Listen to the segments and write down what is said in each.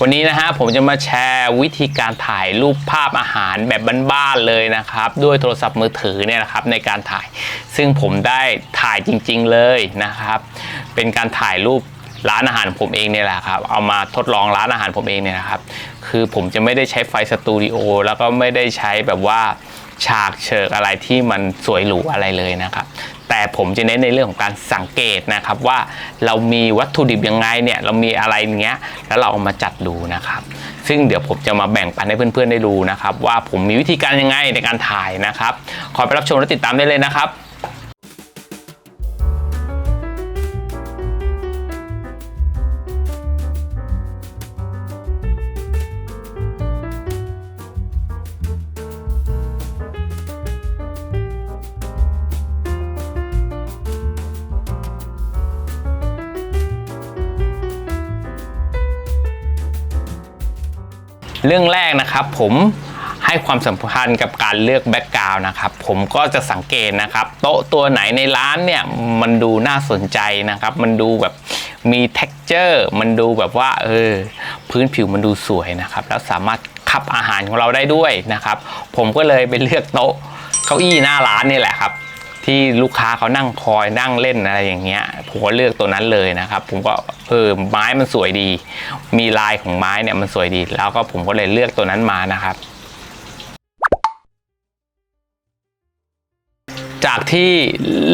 วันนี้นะฮะผมจะมาแชร์วิธีการถ่ายรูปภาพอาหารแบบบ้านๆเลยนะครับ ด้วยโทรศัพท์มือถือเนี่ยนะครับในการถ่าย ซึ่งผมได้ถ่ายจริง ๆเลยนะครับ เป็นการถ่ายรูปร้านอาหารผมเองเนี่ยแหละครับ เอามาทดลองร้านอาหารผมเองเนี่ยนะครับ คือผมจะไม่ได้ใช้ไฟสตูดิโอแล้วก็ไม่ได้ใช้แบบว่าฉากเฉิกอะไรที่มันสวยหรูอะไรเลยนะครับ แต่ผมจะเน้นในเรื่องของการสังเกตนะครับว่าเรามีวัตถุดิบยังไงเนี่ยเรามีอะไรอย่างเงี้ยแล้วเราเอามาจัดดูนะครับ ซึ่งเดี๋ยวผมจะมาแบ่งปันให้เพื่อนๆได้ดูนะครับ ว่าผมมีวิธีการยังไงในการถ่ายนะครับ ขอไปรับชมและติดตามได้เลยนะครับ เรื่องแรกนะครับผมให้ความสำคัญกับการเลือกแบ็กกราวน์นะครับ ผมก็จะสังเกตนะครับ โต๊ะตัวไหนในร้านเนี่ย มันดูน่าสนใจนะครับ มันดูแบบมี t e x t อร์มันดูแบบว่าเออพื้นผิวมันดูสวยนะครับ แล้วสามารถคับอาหารของเราได้ด้วยนะครับ ผมก็เลยไปเลือกโต๊ะเก้าอี้หน้าร้านนี่แหละครับ ที่ลูกค้าเขานั่งคอยนั่งเล่นอะไรอย่างเงี้ย ผมก็เลือกตัวนั้นเลยนะครับ ผมก็เออไม้มันสวยดี มีลายของไม้เนี่ยมันสวยดี แล้วก็ผมก็เลยเลือกตัวนั้นมานะครับจากที่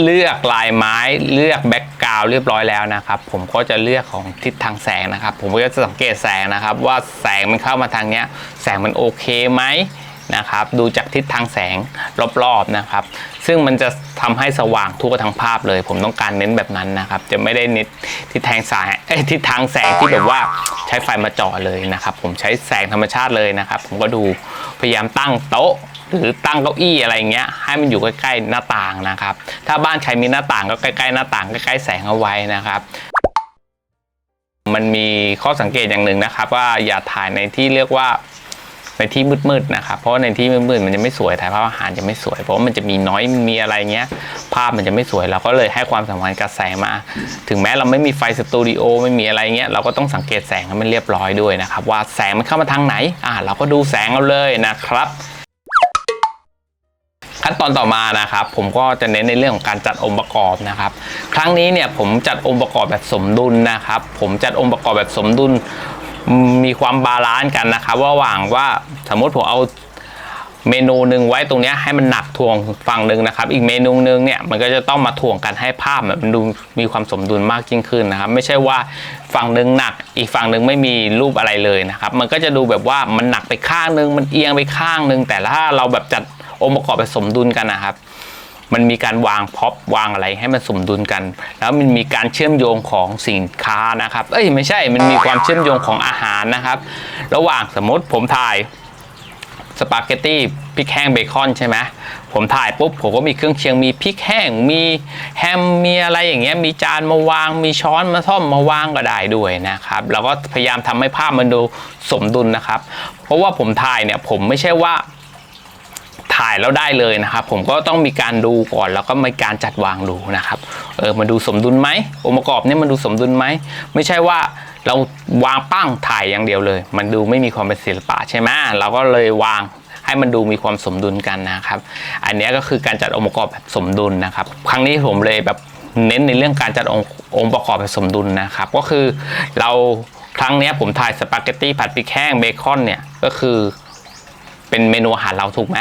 เลือกลายไม้เลือกแบ็กกราวเรียบร้อยแล้วนะครับ ผมก็จะเลือกของทิศทางแสงนะครับ ผมก็จะสังเกตแสงนะครับ ว่าแสงมันเข้ามาทางเนี้ย แสงมันโอเคไหม นะครับดูจากทิศทางแสงรอบๆนะครับ ซึ่งมันจะทำให้สว่างทั่วทั้งภาพเลย ผมต้องการเน้นแบบนั้นนะครับ จะไม่ได้เน้นทิศทางสายเอ้ยทิศทางแสงที่แบบว่าใช้ไฟมาจ่อเลยนะครับ ผมใช้แสงธรรมชาติเลยนะครับ ผมก็ดูพยายามตั้งโต๊ะหรือตั้งเก้าอี้อะไรเงี้ยให้มันอยู่ใกล้ๆหน้าต่างนะครับ ถ้าบ้านใครมีหน้าต่างก็ใกล้ๆหน้าต่างใกล้ๆแสงเอาไว้นะครับมันมีข้อสังเกตอย่างหนึ่งนะครับ ว่าอย่าถ่ายในที่เรียกว่า ในที่มืดๆนะครับเพราะในที่มืดๆมันจะไม่สวยถ่ายภาพอาหารจะไม่สวย เพราะว่ามันจะมีน้อยมีอะไรเงี้ย ภาพมันจะไม่สวยเราก็เลยให้ความสำคัญกับแสงมา ถึงแม้เราไม่มีไฟสตูดิโอไม่มีอะไรเงี้ยเราก็ต้องสังเกตแสงให้มันเรียบร้อยด้วยนะครับว่าแสงมันเข้ามาทางไหนอ่าเราก็ดูแสงเอาเลยนะครับขั้นตอนต่อมานะครับผมก็จะเน้นในเรื่องของการจัดองค์ประกอบนะครับ ครั้งนี้เนี่ยผมจัดองค์ประกอบแบบสมดุลนะครับ ผมจัดองค์ประกอบแบบสมดุล มีความบาลานซ์กันนะครับว่าระหว่างว่าสมมติผมเอาเมนูหนึ่งไว้ตรงนี้ให้มันหนักถ่วงฝั่งหนึ่งนะครับ อีกเมนูหนึ่งเนี่ยมันก็จะต้องมาถ่วงกันให้ภาพมันดูมีความสมดุลมากยิ่งขึ้นนะครับ ไม่ใช่ว่าฝั่งหนึ่งหนัก อีกฝั่งหนึ่งไม่มีรูปอะไรเลยนะครับ มันก็จะดูแบบว่ามันหนักไปข้างหนึ่งมันเอียงไปข้างหนึ่งแต่ถ้าเราแบบจัดองค์ประกอบแบบสมดุลกันนะครับ มันมีการวางพ็อปวางอะไรให้มันสมดุลกัน แล้วมันมีการเชื่อมโยงของสินค้านะครับ เอ้ยไม่ใช่มันมีความเชื่อมโยงของอาหารนะครับ ระหว่างสมมติผมถ่ายสปาเกตตี้พริกแห้งเบคอนใช่ไหมผมถ่ายปุ๊บผมก็มีเครื่องเคียงมีพริกแห้งมีแฮมมีอะไรอย่างเงี้ยมีจานมาวางมีช้อนมาซ่อมมาวางก็ได้ด้วยนะครับแล้วก็พยายามทำให้ภาพมันดูสมดุลนะครับ เพราะว่าผมถ่ายเนี่ยผมไม่ใช่ว่าายแล้วได้เลยนะครับ ผมก็ต้องมีการดูก่อนแล้วก็มีการจัดวางดูนะครับเออมาดูสมดุลไหมองค์ประกอบเนี่ยมันดูสมดุลไหมไม่ใช่ว่าเราวางปั้งถ่ายอย่างเดียวเลย มันดูไม่มีความเป็นศิลปะใช่ไหมเราก็เลยวางให้มันดูมีความสมดุลกันนะครับ อันนี้ก็คือการจัดองค์ประกอบแบบสมดุลนะครับ ครั้งนี้ผมเลยแบบเน้นในเรื่องการจัดองค์องค์ประกอบแบบสมดุลนะครับ ก็คือเราครั้งนี้ผมถ่ายสปาเกตตี้ผัดพริกแห้งเบคอนเนี่ยก็คือ เป็นเมนูอาหารเราถูกไหม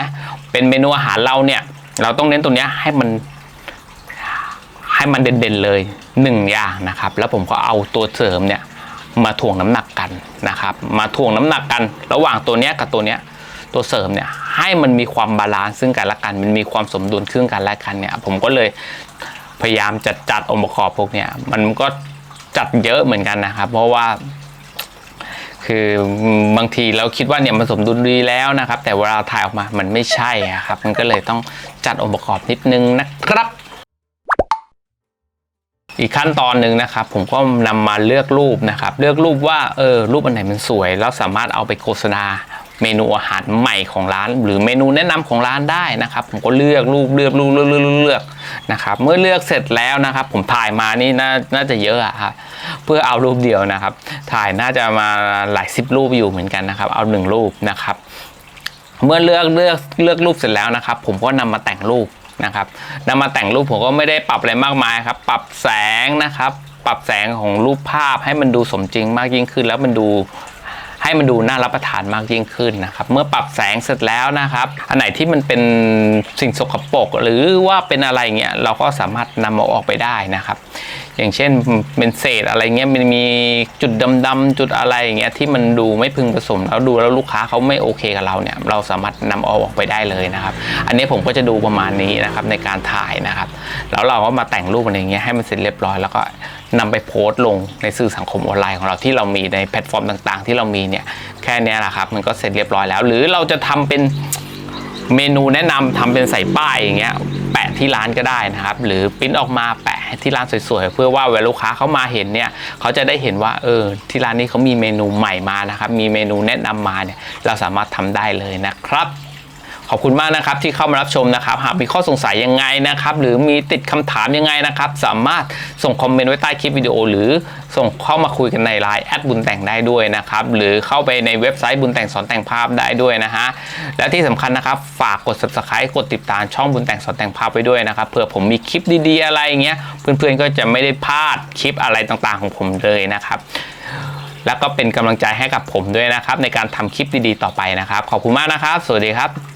เป็นเมนูอาหารเราเนี่ย เราต้องเน้นตรงเนี้ยให้มันให้มันเด่นๆเลยหนึ่งอย่างนะครับ แล้วผมก็เอาตัวเสริมเนี่ยมาถ่วงน้ำหนักกันนะครับ มาถ่วงน้ำหนักกัน ระหว่างตัวเนี้ยกับตัวเนี้ยตัวเสริมเนี่ยให้มันมีความบาลานซ์ซึ่งกันและกัน มันมีความสมดุลซึ่งกันและกันเนี่ย ผมก็เลยพยายามจัดจัดองค์ประกอบพวกเนี้ยมันก็จัดเยอะเหมือนกันนะครับ เพราะว่า คือบางทีเราคิดว่าเนี่ยมันสมดุลดีแล้วนะครับ แต่เวลาถ่ายออกมามันไม่ใช่ครับ มันก็เลยต้องจัดองค์ประกอบนิดนึงนะครับ อีกขั้นตอนหนึ่งนะครับ ผมก็นำมาเลือกรูปนะครับ เลือกรูปว่าเออรูปอันไหนมันสวย แล้วสามารถเอาไปโฆษณาเมนูอาหารใหม่ของร้าน หรือเมนูแนะนำของร้านได้นะครับ ผมก็เลือกรูปเลือกรูปเลือกเลือกเลือกนะครับเมื่อเลือกเสร็จแล้วนะครับ ผมถ่ายมานี่น่าน่าจะเยอะอะครับ เพื่อเอารูปเดียวนะครับ ถ่ายน่าจะมาหลายสิบรูปอยู่เหมือนกันนะครับ เอาหนึ่งรูปนะครับ เมื่อเลือกเลือกเลือกรูปเสร็จแล้วนะครับ ผมก็นำมาแต่งรูปนะครับนำมาแต่งรูปผมก็ไม่ได้ปรับอะไรมากมายครับ ปรับแสงนะครับ ปรับแสงของรูปภาพให้มันดูสมจริงมากยิ่งขึ้น แล้วมันดู ให้มันดูน่ารับประทานมากยิ่งขึ้นนะครับ เมื่อปรับแสงเสร็จแล้วนะครับ อันไหนที่มันเป็นสิ่งสกปรกหรือว่าเป็นอะไรเงี้ยเราก็สามารถนำเอาออกไปได้นะครับ อย่างเช่นเป็นเศษอะไรเงี้ยมันมีจุดดำๆจุดอะไรอย่างเงี้ยที่มันดูไม่พึงผสมแล้วดูแล้วลูกค้าเขาไม่โอเคกับเราเนี่ยเราสามารถนำเอาออกไปได้เลยนะครับ อันนี้ผมก็จะดูประมาณนี้นะครับในการถ่ายนะครับ แล้วเราก็มาแต่งรูปอะไรเงี้ยให้มันเสร็จเรียบร้อยแล้วก็ นำไปโพสต์ลงในสื่อสังคมออนไลน์ของเราที่เรามีในแพลตฟอร์มต่างๆ ที่เรามีเนี่ยแค่นี้แหละครับ มันก็เสร็จเรียบร้อยแล้ว หรือเราจะทำเป็นเมนูแนะนำทำเป็นใส่ป้ายอย่างเงี้ยแปะที่ร้านก็ได้นะครับ หรือปริ้นออกมาแปะที่ร้านสวยๆ เพื่อว่าเวลาลูกค้าเขามาเห็นเนี่ยเขาจะได้เห็นว่าเออที่ร้านนี้เขามีเมนูใหม่มานะครับ มีเมนูแนะนำมาเนี่ยเราสามารถทำได้เลยนะครับ ขอบคุณมากนะครับที่เข้ามารับชมนะครับ หากมีข้อสงสัยยังไงนะครับ หรือมีติดคำถามยังไงนะครับ สามารถส่งคอมเมนต์ไว้ใต้คลิปวิดีโอ หรือส่งเข้ามาคุยกันในไลน์แอดบุญแต่งได้ด้วยนะครับ หรือเข้าไปในเว็บไซต์บุญแต่งสอนแต่งภาพได้ด้วยนะฮะ และที่สำคัญนะครับ ฝากกด subscribe กดติดตามช่องบุญแต่งสอนแต่งภาพไว้ด้วยนะครับ เผื่อผมมีคลิปดีๆอะไรอย่างเงี้ย เพื่อนๆก็จะไม่ได้พลาดคลิปอะไรต่างๆ ของผมเลยนะครับแล้วก็เป็นกำลังใจให้กับผมด้วยนะครับ ในการทำคลิปดีๆต่อไปนะครับ ขอบคุณมากนะครับ สวัสดีครับ